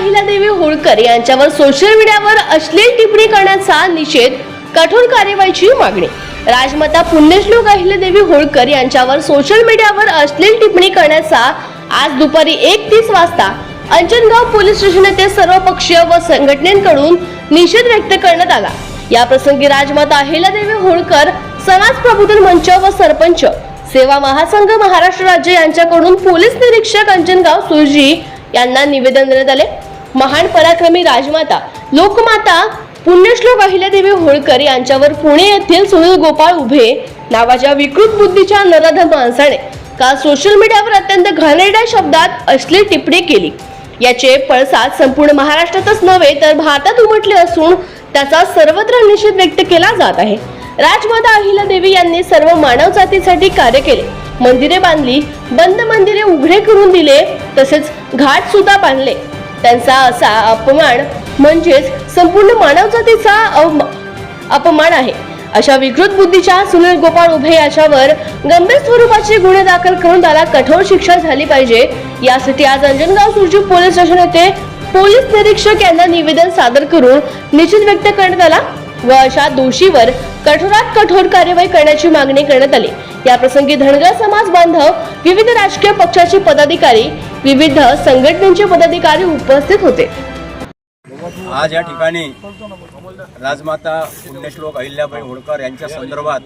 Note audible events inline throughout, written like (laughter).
राजमाता अहिल्यादेवी होळकर यांच्यावर सोशल मीडियावर अश्लील टिप्पणी करण्याचा निषेध कठोर कार्यवाहीची मागणी. राजमाता पुण्यश्लोक अहिल्यादेवी होळकर यांच्यावर सोशल मीडियावर अश्लील टिप्पणी करण्याचा आज दुपारी एक तीस वाजता अंजनगाव पोलीस स्टेशन येथे सर्व पक्षीय व संघटनेकडून निषेध व्यक्त करण्यात आला. या प्रसंगी राजमाता अहिल्यादेवी होळकर समाज प्रबोधन मंच व सरपंच सेवा महासंघ महाराष्ट्र राज्य यांच्याकडून पोलीस निरीक्षक अंजनगाव सुरजी यांना निवेदन देण्यात आले. महान पराक्रमी राजमाता लोकमाता पुण्यश्लोक अहिल्यादेवी होळकर यांच्यावर पुणे येथील सुनील गोपाळ उभे नावाच्या विकृत बुद्धीच्या नराधम माणसाने काल सोशल मीडियावर अत्यंत घाणेरड्या शब्दात अश्लील टिप्पणी केली? याचे पळसाद संपूर्ण महाराष्ट्रातच नव्हे तर भारतात उमटले असून त्याचा सर्वत्र निषेध व्यक्त केला जात आहे. राजमाता अहिल्यादेवी यांनी सर्व मानव जातीसाठी कार्य केले. मंदिरे बांधली बंद मंदिरे उघडे करून दिले तसेच घाट सुद्धा बांधले. त्यांचा असा अपमान म्हणजेच संपूर्ण मानव जातीचा अवमा- अपमान आहे. अशा विकृत बुद्धीच्या सुनील गोपाळ उभे याच्यावर गंभीर स्वरूपाचे गुन्हे दाखल करून त्याला कठोर शिक्षा झाली पाहिजे. यासाठी आज अंजनगाव सुरजी पोलीस स्टेशन येथे पोलीस निरीक्षक यांना निवेदन सादर करून निषेध व्यक्त करण्यात आला. व अशा दोषीवर कठोरात कठोर कार्यवाही करण्याची मागणी करण्यात आली. या प्रसंगी धनगर समाज बांधव विविध राजकीय पक्षाचे पदाधिकारी विविध संघटनेचे पदाधिकारी उपस्थित होते. आज या ठिकाणी राजमाता पुण्यश्लोक अहिल्याबाई होळकर यांच्या संदर्भात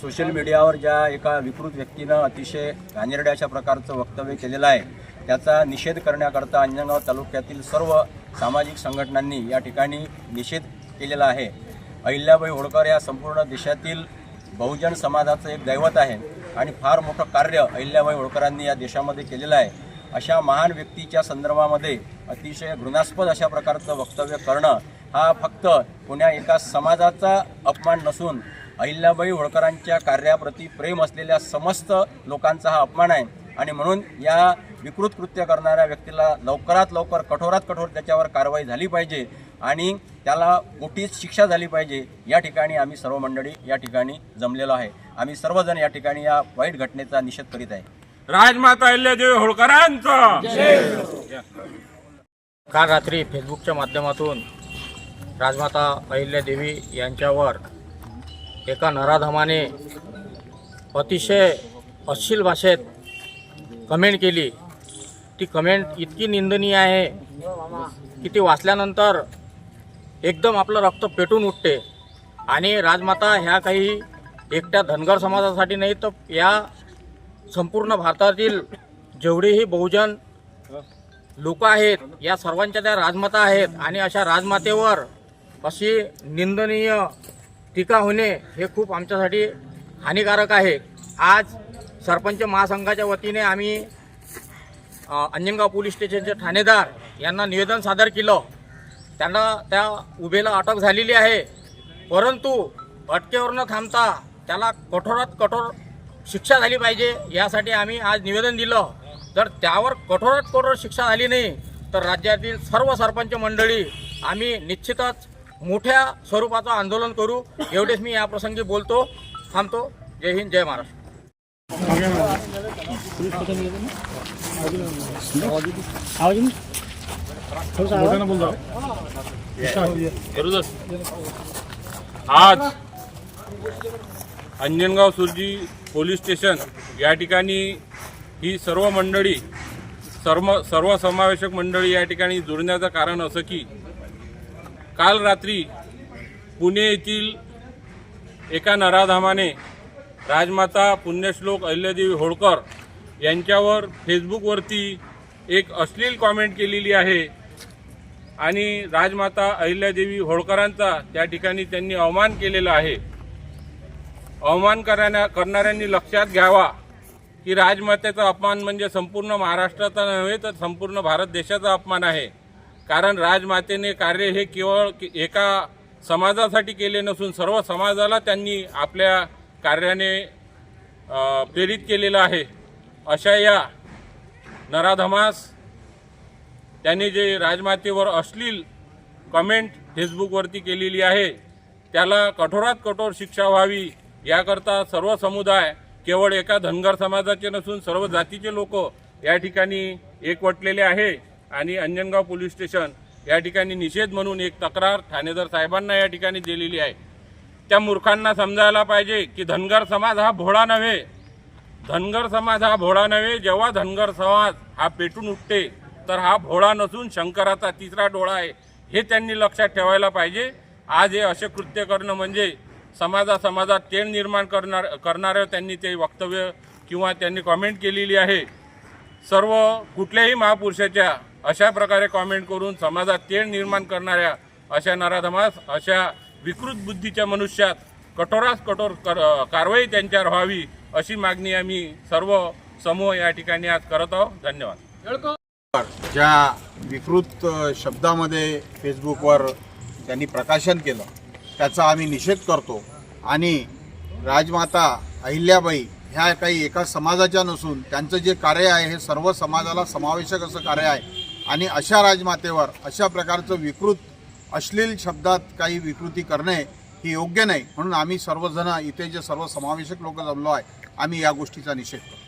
सोशल मीडियावर ज्या एका विकृत व्यक्तीनं अतिशय घाणेरड्या अशा प्रकारचं वक्तव्य केलेलं आहे त्याचा निषेध करण्याकरता अंजनगाव तालुक्यातील सर्व सामाजिक संघटनांनी या ठिकाणी निषेध केलेला आहे. अहिल्याबाई होळकर या संपूर्ण देशातील बहुजन समाजाचं एक दैवत आहे आणि फार मोठं कार्य अहिल्याबाई होळकरांनी या देशामध्ये केलेलं आहे. अशा महान व्यक्तीच्या संदर्भामध्ये अतिशय घृणास्पद अशा प्रकारचं वक्तव्य करणं हा फक्त कोण्या एका समाजाचा अपमान नसून अहिल्याबाई होळकरांच्या कार्याप्रती प्रेम असलेल्या समस्त लोकांचा हा अपमान आहे. आणि म्हणून या विकृत कृत्य करणाऱ्या व्यक्तीला लवकरात लवकर कठोरात कठोर त्याच्यावर कारवाई झाली पाहिजे आणि त्याला मोठीच शिक्षा झाली पाहिजे. या ठिकाणी आम्ही सर्व मंडळी या ठिकाणी जमलेलो आहे. आम्ही सर्वजण या ठिकाणी या वाईट घटनेचा निषेध करीत आहे. राजमाता अहिल्यादेवी होळकरांचा! काल रात्री फेसबुकच्या माध्यमातून राजमाता अहिल्यादेवी यांच्यावर एका नराधमाने अतिशय अश्लील भाषेत कमेंट केली. ती कमेंट इतकी निंदनीय आहे की ती वाचल्यानंतर एकदम आपलं रक्त पेटून उठते. आणि राजमाता ह्या काही एकट्या धनगर समाजासाठी नाही तर या संपूर्ण भारतातील जेवढेही बहुजन लोक आहेत या सर्वांच्या त्या राजमाता आहेत. आणि अशा राजमातेवर अशी निंदनीय टीका होणे हे खूप आमच्यासाठी हानिकारक आहे. आज सरपंच महासंघाच्या वतीने आम्ही अंजनगाव पोलीस स्टेशनचे ठाणेदार यांना निवेदन सादर केलं. त्यांना त्या उभेला अटक झालेली आहे. परंतु अटकेवर न थांबता त्याला कठोरात कठोर शिक्षा झाली पाहिजे यासाठी आम्ही आज निवेदन दिलं. जर त्यावर कठोरात कठोर शिक्षा झाली नाही तर राज्यातील सर्व सरपंच मंडळी आम्ही निश्चितच मोठ्या स्वरूपाचं आंदोलन करू. एवढेच मी या प्रसंगी बोलतो. थांबतो. जय हिंद जय महाराष्ट्र. आज अंजनगाव सुरजी पोलीस स्टेशन या ठिकाणी ही सर्व मंडळी सर्व सर्व समावेशक मंडळी या ठिकाणी जुळण्याचं कारण असं की काल रात्री पुणे येथील एका नराधामाने राजमाता पुण्यश्लोक अहिल्यादेवी होळकर यांच्यावर फेसबुकवरती एक अश्लील कॉमेंट केलेली आहे. आणि राजमाता अहिल्यादेवी होळकरांचा त्या ठिकाणी त्यांनी अवमान केलेला आहे. अवमान करण्या करणाऱ्यांनी लक्षात घ्यावा की राजमातेचा अपमान म्हणजे संपूर्ण महाराष्ट्राचा नव्हे तर संपूर्ण भारत देशाचा अपमान आहे. कारण राजमातेने कार्य हे केवळ एका समाजासाठी केले नसून सर्व समाजाला त्यांनी आपल्या कार्याने प्रेरित केलेलं आहे. अशा या नराधमास त्यांनी जे राजमातेवर अश्लील कमेंट फेसबुकवरती केलेली आहे त्याला कठोरात कठोर शिक्षा व्हावी याकरता सर्व समुदाय केवळ एका धनगर समाजाचे नसून सर्व जातीचे लोक या ठिकाणी एकवटलेले आहे आणि अंजनगाव पोलीस स्टेशन या ठिकाणी निषेध म्हणून एक तक्रार ठाणेदार साहेबांना या ठिकाणी दिलेली आहे. त्या मूर्खांना समजायला पाहिजे की धनगर समाज हा भोळा नव्हे. धनगर समाज हा भोळा नव्हे जेव्हा धनगर समाज हा पेटून उठते तर हा भोळा नसून शंकराचा तिसरा डोळा आहे हे त्यांनी लक्षात ठेवायला पाहिजे. आज हे असे कृत्य करणं म्हणजे समाजा समाजात तेढ निर्माण करणार करणारं त्यांनी ते वक्तव्य किंवा त्यांनी कॉमेंट केलेली आहे. सर्व कुठल्याही महापुरुषाच्या अशा प्रकारे कॉमेंट करून समाजात तेढ निर्माण करणाऱ्या अशा नराधमास अशा विकृत बुद्धीच्या मनुष्यात कठोरास कठोर कर कारवाई त्यांच्यावर व्हावी अशी मागणी आम्ही सर्व समूह या ठिकाणी आज करत आहोत. धन्यवाद. ज्या विकृत शब्दामध्ये फेसबुकवर त्यांनी प्रकाशन केलं त्याचा आम्ही निषेध करतो. आणि राजमाता अहिल्याबाई ह्या काही एका समाजाच्या नसून त्यांचं जे कार्य आहे हे सर्व समाजाला समावेशक असं कार्य आहे. आणि अशा राजमातेवर अशा प्रकारचं विकृत अश्लील शब्दात काही विकृती करणे ही योग्य नाही. म्हणून आम्ही सर्वजण इथे जे सर्व समावेशक लोक जमलो आहे आम्ही या गोष्टीचा निषेध करतो.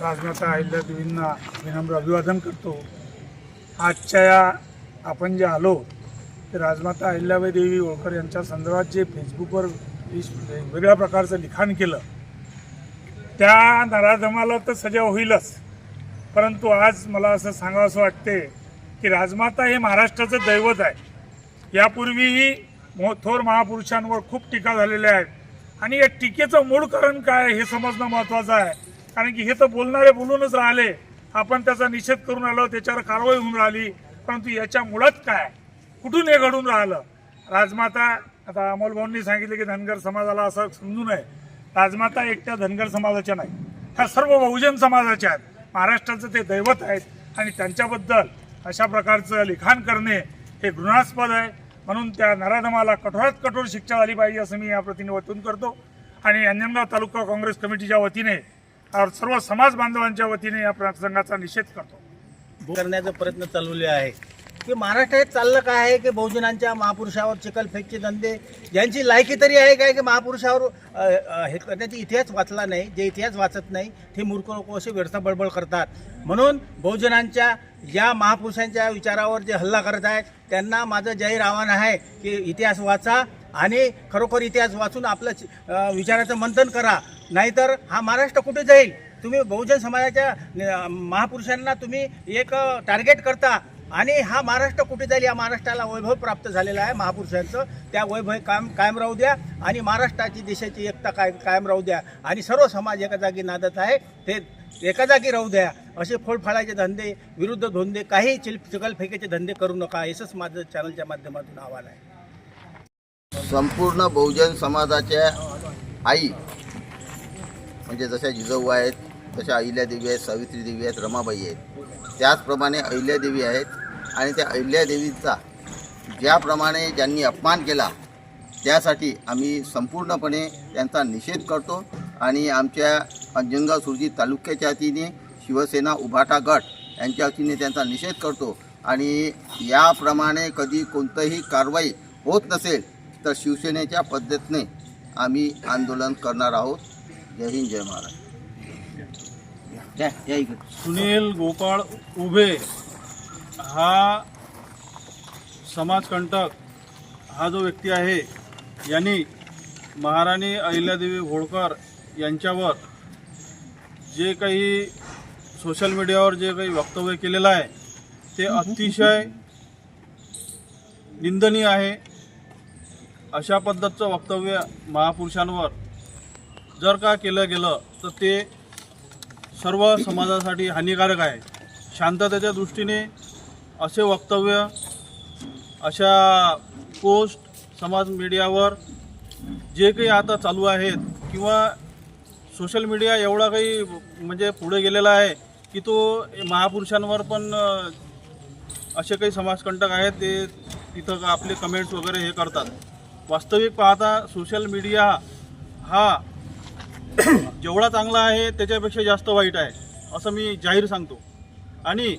राजमाता अहिल्यादेवींना विनम्र अभिवादन करतो. आजच्या या आपण जे आलो ते राजमाता अहिल्याबाई देवी होळकर यांच्या संदर्भात जे फेसबुकवर विश- वेगवेगळ्या प्रकारचं लिखाण केलं त्या नराधमाला तर सजा होईलच. परंतु आज मला असं सांगावं असं वाटते की राजमाता हे महाराष्ट्राचं दैवत आहे. यापूर्वीही मो थोर महापुरुषांवर खूप टीका झालेल्या आहेत. आणि या टीकेचं मूळ कारण काय हे समजणं महत्त्वाचं आहे. कारण की हे तर बोलणारे बोलूनच राहिले. आपण त्याचा निषेध करून आलो त्याच्यावर कारवाई होऊन राहिली. परंतु याच्या मुळात काय? कुठून हे घडून राहिलं? राजमाता आता अमोल भाऊंनी की धनगर समाजाला असं समजू नये. राजमाता एकट्या धनगर समाजाच्या नाही. ह्या सर्व बहुजन समाजाच्या आहेत. महाराष्ट्राचं ते दैवत आहेत. आणि त्यांच्याबद्दल अशा प्रकारचं लिखाण करणे हे घृणास्पद आहे. म्हणून त्या नराधमाला कठोरात कठोर शिक्षा झाली पाहिजे असं मी या प्रतिनिधी वतून करतो. आणि अंजनगाव तालुका काँग्रेस कमिटीच्या वतीने सर्व समाज बांधवांच्या वतीने या प्रसंगाचा निषेध करतो. करण्याचा प्रयत्न चालवले आहे. की महाराष्ट्रात चाललं काय आहे की बहुजनांच्या महापुरुषावर चिकलफेकचे धंदे? ज्यांची लायकी तरी आहे काय की महापुरुषावर हे करण्याचा इतिहास वाचला नाही जे इतिहास वाचत नाही ते मूर्ख लोक असे व्यर्थ बळबळ करतात. म्हणून बहुजनांच्या या महापुरुषांच्या विचारावर जे हल्ला करत आहेत त्यांना माझं जाहीर आव्हान आहे की इतिहास वाचा आणि खरोखर इतिहास वाचून आपलं विचाराचं मंथन करा. नाहीतर हा महाराष्ट्र कुठे जाईल? तुम्ही बहुजन समाजाच्या महापुरुषांना तुम्ही एक टार्गेट करता. आणि हा महाराष्ट्र कुठे जाईल? या महाराष्ट्राला वैभव प्राप्त झालेला आहे महापुरुषांचं. त्या वैभव कायम कायम राहू द्या. आणि महाराष्ट्राची देशाची एकता काय कायम राहू द्या. आणि सर्व समाज एका जागी नादत आहे. ते एका जागी राहू द्या. असे फोडफाळाचे धंदे विरुद्ध धोंदे काही चिल चिकलफेकीचे धंदे करू नका. असंच माझं चॅनलच्या माध्यमातून आव्हान आहे. संपूर्ण बहुजन समाजाच्या आई म्हणजे जशा जिजाऊ आहेत तशा अहिल्यादेवी आहेत सावित्री देवी आहेत रमाबाई आहेत. त्याचप्रमाणे अहिल्यादेवी आहेत आणि त्या अहिल्यादेवीचा ज्याप्रमाणे ज्यांनी अपमान केला त्यासाठी आम्ही संपूर्णपणे त्यांचा निषेध करतो आणि आमच्या अंजनगाव सुरजी तालुक्याच्या वतीने शिवसेना उभाटा गट यांच्या वतीने त्यांचा निषेध करतो आणि याप्रमाणे कधी कोणतंही कारवाई होत नसेल तर शिवसेनेच्या पद्धतीने आम्ही आंदोलन करणार आहोत. जय हिंद जय महाराज। सुनील गोपाळ उभे हा समाजकंटक हा जो व्यक्ती आहे यांनी महाराणी अहिल्यादेवी होळकर यांच्यावर जे काही सोशल मीडियावर जे काही वक्तव्य केलेलं आहे ते अतिशय निंदनीय आहे. अशा पद्धतचं वक्तव्य महापुरुषांवर जर का केलं गेलं तर ते सर्व समाजासाठी हानिकारक आहे. शांततेच्या दृष्टीने असे वक्तव्य अशा पोस्ट समाज मीडियावर जे काही आता चालू आहेत किंवा सोशल मीडिया एवढा काही म्हणजे पुढे गेलेला आहे की तो महापुरुषांवर पण असे काही समाजकंटक आहेत ते तिथं आपले कमेंट्स वगैरे हे करतात. वास्तविक पाहता सोशल मीडिया हा (coughs) जेवढा चांगला आहे त्याच्यापेक्षा जास्त वाईट आहे असं मी जाहीर सांगतो. आणि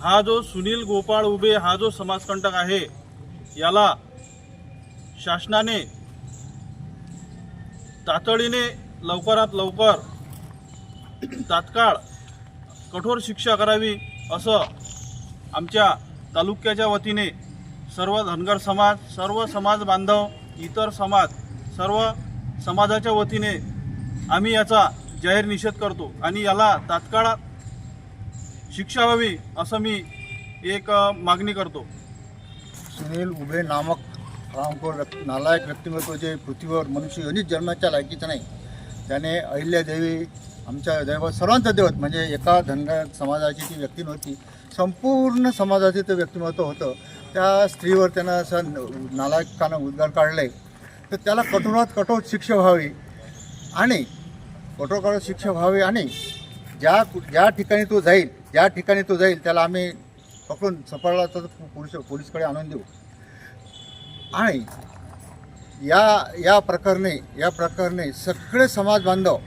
हा जो सुनील गोपाळ उभे हा जो समाजकंटक आहे याला शासनाने तातडीने लवकरात लवकर तात्काळ कठोर शिक्षा करावी असं आमच्या तालुक्याच्या वतीने सर्व धनगर समाज सर्व समाज बांधव इतर समाज सर्व समाजाच्या वतीने आम्ही याचा जाहीर निषेध करतो आणि याला तात्काळ शिक्षा व्हावी असं मी एक मागणी करतो. सुनील उभे नामक हरामखोर व्यक्ती नालायक व्यक्तिमत्व जे पृथ्वीवर मनुष्य अनेक जन्माच्या लायकीचं नाही. त्याने अहिल्यादेवी आमच्या दैवत सर्वांचं दैवत म्हणजे एका धनगर समाजाची ती व्यक्ती नव्हती संपूर्ण समाजाचे ते व्यक्तिमत्व होतं. त्या स्त्रीवर त्यानं असं नालायकानं उद्गार काढले. तर त्याला कठोरात कठोर शिक्षा व्हावी. आणि कठोर कठोर शिक्षा व्हावी आणि ज्या ज्या ठिकाणी तो जाईल ज्या ठिकाणी तो जाईल त्याला आम्ही पकडून सफळला तर पोलीस पोलीसकडे आणून देऊ. आणि या या प्रकरणी या प्रकरणी सगळे समाज बांधव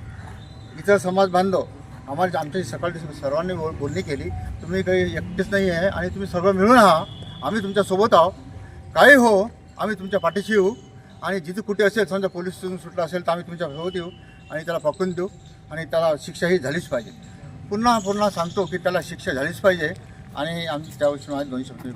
इतर समाज बांधव आम्हाला आमच्या सकाळी सर्वांनी बोल बोलणी केली तुम्ही काही एकटेच नाही आहे आणि तुम्ही सर्व मिळून आहात आम्ही तुमच्यासोबत आहोत. काही हो आम्ही तुमच्या पाठीशी येऊ. आणि जिथे कुठे असेल समजा पोलीस स्टेशन सुटलं असेल तर आम्ही तुमच्यासोबत येऊ आणि त्याला पकडून देऊ आणि त्याला शिक्षा ही झालीच पाहिजे. पुन्हा पुन्हा सांगतो की त्याला शिक्षा झालीच पाहिजे आणि आम्ही त्याविषयी माझे दोन शब्द मी